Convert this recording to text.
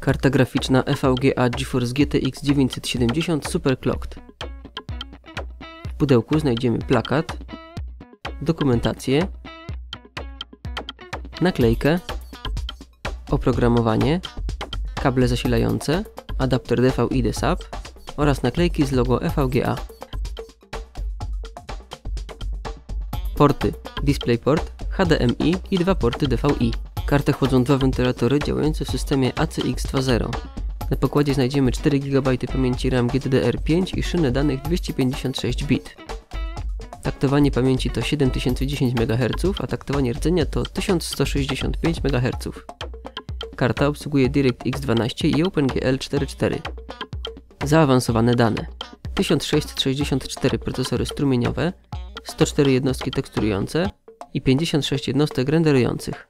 Karta graficzna EVGA GeForce GTX 970 Superclocked. W pudełku znajdziemy plakat, dokumentację, naklejkę, oprogramowanie, kable zasilające, adapter DVI DSAP oraz naklejki z logo EVGA. Porty DisplayPort, HDMI i dwa porty DVI. Kartę wchodzą dwa wentylatory działające w systemie ACX 2.0. Na pokładzie znajdziemy 4 GB pamięci RAM GDDR5 i szynę danych 256 bit. Taktowanie pamięci to 7010 MHz, a taktowanie rdzenia to 1165 MHz. Karta obsługuje DirectX 12 i OpenGL 4.4. Zaawansowane dane. 1664 procesory strumieniowe, 104 jednostki teksturujące i 56 jednostek renderujących.